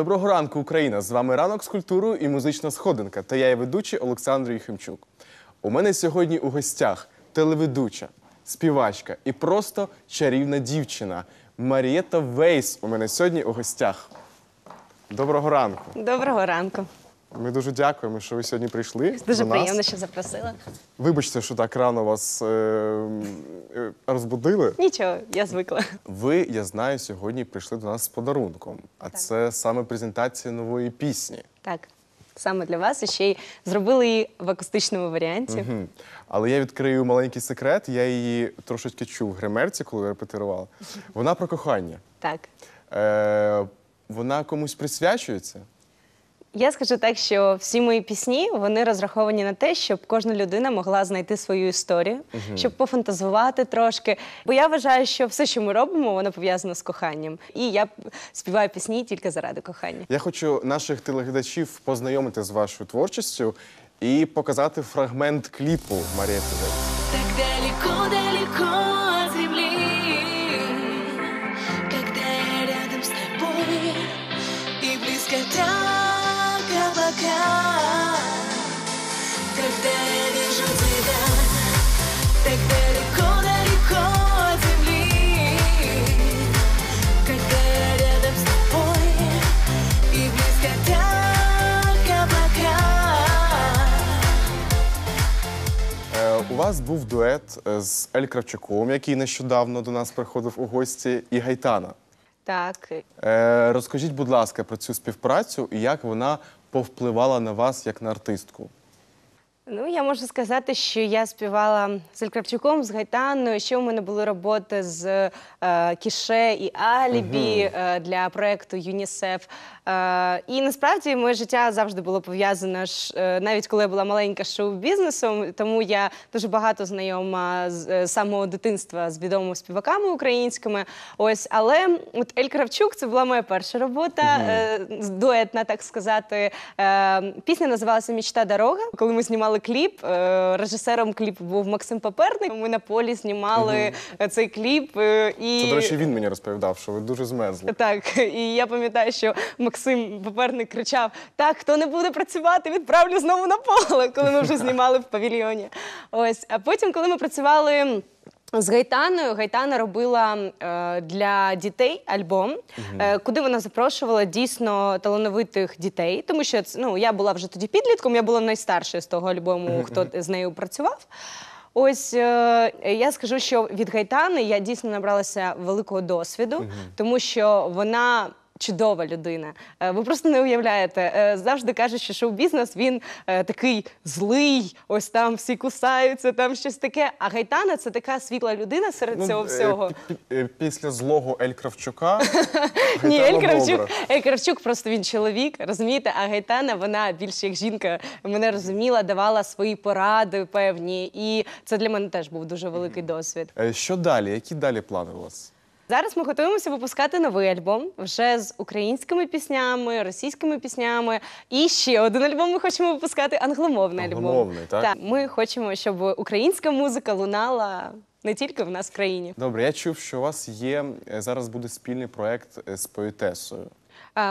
Доброго ранку, Україна! З вами ранок з культурою і музична сходинка. Та я і ведучий Олександр Юхимчук. У мене сьогодні у гостях телеведуча, співачка і просто чарівна дівчина Марієта Вейс. У мене сьогодні у гостях. Доброго ранку. Доброго ранку. Ми дуже дякуємо, що ви сьогодні прийшли. Дуже до нас. приємно, що запросила. Вибачте, що так рано вас е, е, розбудили. Нічого, я звикла. Ви, я знаю, сьогодні прийшли до нас з подарунком. А це саме презентація нової пісні. Так, саме для вас і ще й зробили її в акустичному варіанті. Мгм. Але я відкрию маленький секрет. Я її трошечки чув в гримерці, коли репетирувала. Вона про кохання. Так. Е, вона комусь присвячується. Я скажу так, що всі мої пісні вони розраховані на те, щоб кожна людина могла знайти свою історію, щоб пофантазувати трошки. Бо я вважаю, що все, що ми робимо, воно пов'язано з коханням. І я співаю пісні тільки заради кохання. Я хочу наших телеглядачів познайомити з вашою творчістю і показати фрагмент кліпу Марія Тузець. Так далеко, далеко земли, когда я рядом с тобой и близко так облака, когда я вижу тебя, так далеко, далеко от земли, когда я рядом с тобой и близко так облака. Е, у вас був дует е, з Ель Кравчуком, який нещодавно до нас приходив у гості, і Гайтана. Так, Е, розкажіть, будь ласка, про цю співпрацю і як вона повпливала на вас як на артистку. Ну, я можу сказати, що я співала з Елькравчуком, з Гайтаною. Ще у мене були роботи з е, Кіше і Алібі е, для проєкту ЮНІСЕФ. Е, і насправді моє життя завжди було пов'язане е, навіть коли я була маленька шоу-бізнесом, тому я дуже багато знайома з е, самого дитинства з відомими співаками українськими. Ось, але от Ель Кравчук це була моя перша робота, е, дуетна, так сказати. Пісня називалася Мічта дорога. Коли ми знімали кліп, режисером кліпу був Максим Паперник. Ми на полі знімали е, цей кліп. І... Це, до речі, він мені розповідав, що ви дуже змерзли. Так, і я пам'ятаю, що Максим Поперник кричав: Так, хто не буде працювати, відправлю знову на поле, коли ми вже знімали в павільйоні. Ось, а потім, коли ми працювали. З Гайтаною Гайтана робила е, для дітей альбом, е, куди вона запрошувала дійсно талановитих дітей, тому що ну, я була вже тоді підлітком, я була найстаршою з того альбому, хто з нею працював. Ось е, я скажу, що від Гайтани я дійсно набралася великого досвіду, тому що вона. Чудова людина. Е, Ви просто не уявляєте. Е, Завжди кажуть, що шоу-бізнес він е, такий злий, ось там всі кусаються, там щось таке. А Гайтана це така світла людина серед цього е, всього. пі- пі- Після злого Ель Кравчука. Ні, Ель Кравчук. Ель Кравчук просто він чоловік, розумієте? А Гайтана, вона більш як жінка мене розуміла, давала свої поради певні. І це для мене теж був дуже великий досвід. Що далі? Які далі плани у вас? Зараз ми готуємося випускати новий альбом вже з українськими піснями, російськими піснями. І ще один альбом ми хочемо випускати англомовний альбом. Англомовний, так? Ми хочемо, щоб українська музика лунала не тільки в нас в країні. Добре, я чув, що у вас є е, зараз буде спільний проект е, з поетесою.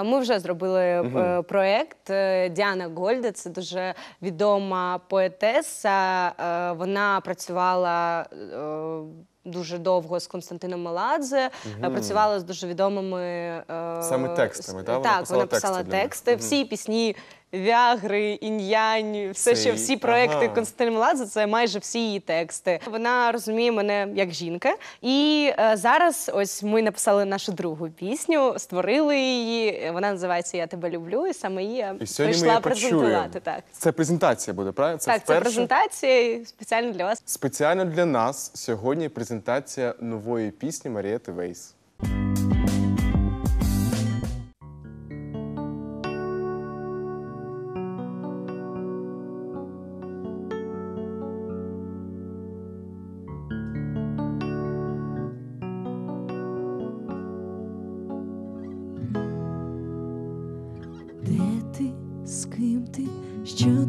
Ми вже зробили проєкт. Е, Діана Гольда, це дуже відома поетеса. Вона працювала дуже довго з Константином Меладзе, Угу. працювала з дуже відомими е, Саме текстами, Та? Вона Так, писала вона писала тексти тексти. Всі пісні. Вягри, інь-янь, все, що всі проекти ага. Константина Меладзе, це майже всі її тексти. Вона розуміє мене як жінка. І е, зараз ось ми написали нашу другу пісню, створили її. Вона називається Я тебе люблю, і саме її я прийшла презентувати. Так, Це презентація буде, правильно? Це так, це презентація спеціально для вас. Спеціально для нас сьогодні презентація нової пісні Марієти Вейс.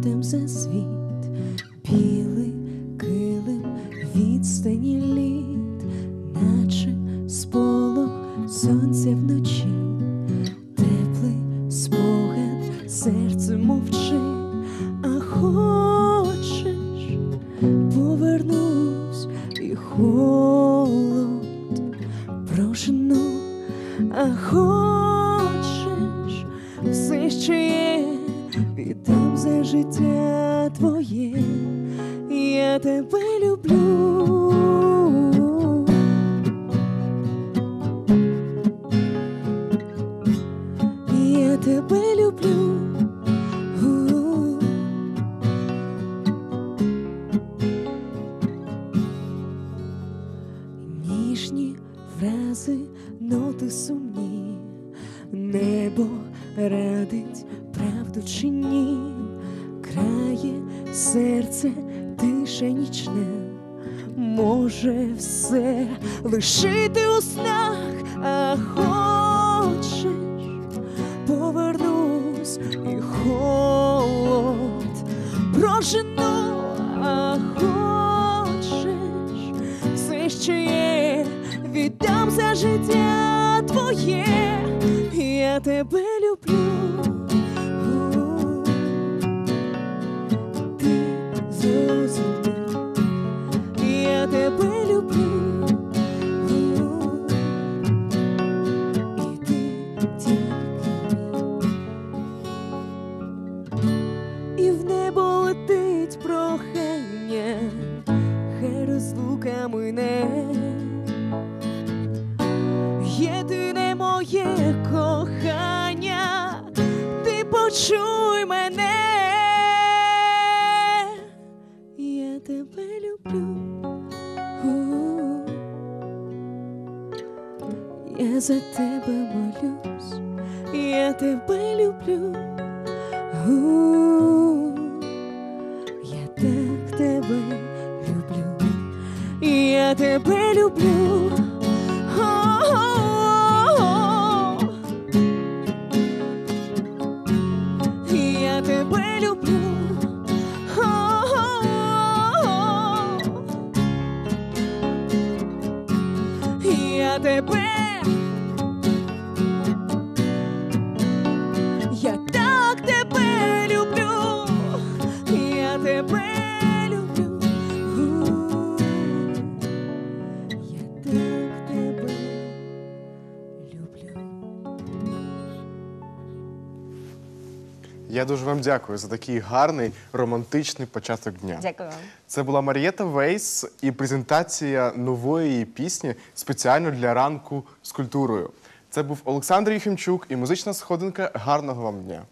Ходим за світ, піли килим відстані літ, наче сполох сонця вночі, теплий спогад, серце мовчи, а хочеш повернусь і холод прошину, а хочеш все, ще. є віддам за життя твоє, я тебе люблю. Крає серце тиша нічне, може все лишити у снах, а хочеш? Повернусь і холод прожену, а хочеш? Все, що є, віддам за життя твоє, я тебе прохання, хай розлука мине. Єдине моє кохання, ти почуй мене. Я тебе люблю. У. Я за тебе молюсь, я тебе люблю. У, Я я тебе люблю. О-о-о. Я тебе люблю. О-о-о. Я тебе. Я дуже вам дякую за такий гарний романтичний початок дня. Дякую вам. Це була Марієта Вейс і презентація нової її пісні спеціально для ранку з культурою. Це був Олександр Юхімчук і музична сходинка. Гарного вам дня.